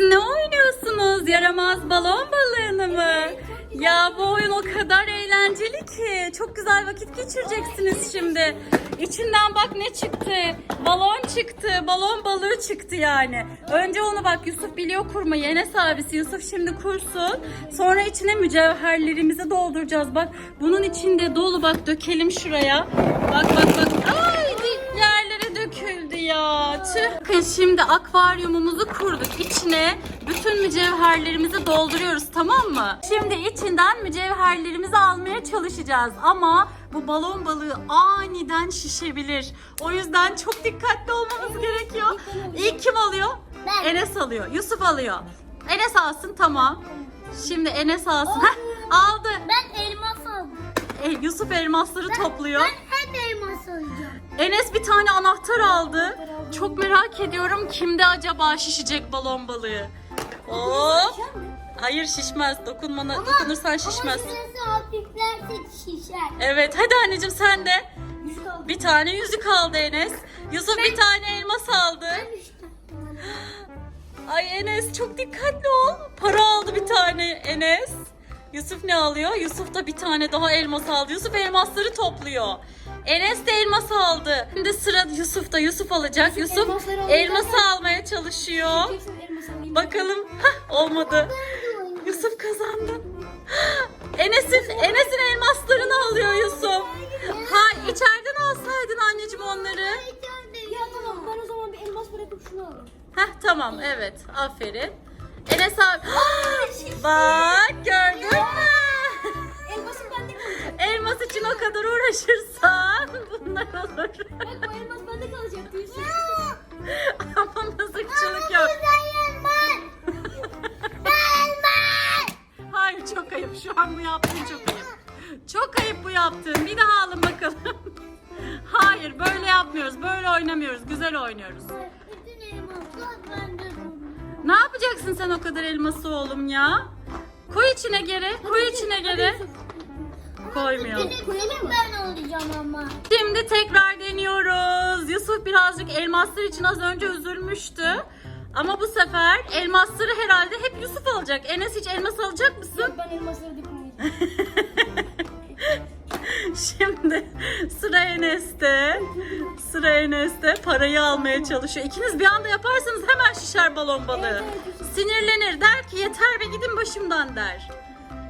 siz ne oynuyorsunuz? Yaramaz balon balığını mı? Ya bu oyun o kadar eğlenceli ki. Çok güzel vakit geçireceksiniz şimdi. İçinden bak ne çıktı? Balon çıktı. Balon balığı çıktı yani. Önce onu bak Yusuf biliyor kurmayı. Enes abisi Yusuf şimdi kursun. Sonra içine mücevherlerimizi dolduracağız. Bak bunun içinde dolu bak dökelim şuraya. Bak bak bak. Döküldü ya. Tüh. Bakın şimdi akvaryumumuzu kurduk. İçine bütün mücevherlerimizi dolduruyoruz tamam mı? Şimdi içinden mücevherlerimizi almaya çalışacağız. Ama bu balon balığı aniden şişebilir. O yüzden çok dikkatli olmamız gerekiyor. İlk kim alıyor? Ben. Enes alıyor. Yusuf alıyor. Enes alsın tamam. Şimdi Enes alsın. Heh, aldı. Ben elmas aldım. E, Yusuf elmasları topluyor. Ben hep elmas alacağım. Enes bir tane anahtar aldı. Çok merak ediyorum kimde acaba şişecek balon balığı. Hop. Hayır şişmez. Dokunmana, dokunursan şişmez. Ama şurası hafiflerse şişer. Evet hadi anneciğim sen de. Bir tane yüzük aldı Enes. Yusuf bir tane elmas aldı. Ay Enes çok dikkatli ol. Para aldı bir tane Enes. Yusuf ne alıyor? Yusuf da bir tane daha elmas aldı. Yusuf elmasları topluyor. Enes de elmas aldı. Şimdi sıra Yusuf'ta. Yusuf alacak. Yusuf alıyor. elması almaya çalışıyor. Bakalım. Hah, olmadı. Yusuf kazandı. Enes'in Enes'in elmaslarını alıyor Yusuf. Ha içeriden alsaydın anneciğim onları. Ya tamam ben o zaman bir elmas bırakıp şunu alayım. Heh tamam evet aferin. Enes abi. Bak gördün mü? Elmasım bende kalacak. Elmas için o kadar uğraşırsan bunlar olur. Bak bu elmas bende kalacak diyorsun. Ama mızıkçılık yok. Hayır çok ayıp. Şu an bu yaptığın çok ayıp. Çok ayıp bu yaptığın. Bir daha alın bakalım. Hayır böyle yapmıyoruz. Böyle oynamıyoruz. Güzel oynuyoruz. Bütün elmaslar bende. Ne yapacaksın sen o kadar elması oğlum ya? Koy içine geri. Koy içine geri. Koymuyor. Bütün ben olacağım ama. Şimdi tekrar deniyoruz. Yusuf birazcık elmaslar için az önce üzülmüştü. Ama bu sefer elmasları herhalde hep Yusuf alacak. Enes hiç elmas alacak mısın? Ben elmasları dokunmayacağım. Enes'te. Sıra Enes'te parayı almaya çalışıyor. İkiniz bir anda yaparsanız hemen şişer balon balığı. Sinirlenir der ki yeter be gidin başımdan der.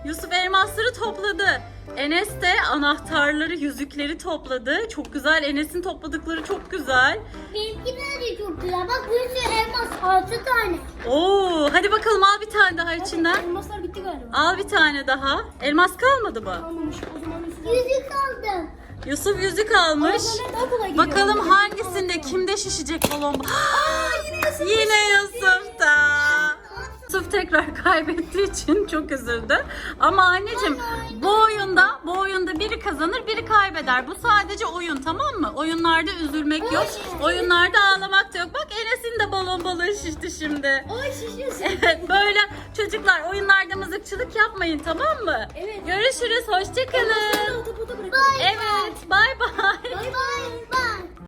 Yusuf elmasları topladı. Enes de anahtarları, yüzükleri topladı. Çok güzel. Enes'in topladıkları çok güzel. Benimkiler de çok güzel. Bak bir sürü elmas. Altı tane. Oo, hadi bakalım al bir tane daha içinden. Elmaslar bitti galiba. Al bir tane daha. Elmas kalmadı mı? Almamış. O zaman. Yusuf yüzük almış. Bakalım hangisinde kimde şişecek balon? Yine Yusuf'ta. Yusuf tekrar kaybettiği için çok üzüldü. Ama anneciğim bu oyunda bu oyunda biri kazanır biri kaybeder. Bu sadece oyun tamam mı? Oyunlarda üzülmek yok. Oyunlarda ağlamak da şişti şimdi. Ay şişiyorsun. Evet böyle çocuklar oyunlarda mızıkçılık yapmayın tamam mı? Evet. Görüşürüz hoşçakalın. Evet bay bay. Bay bay.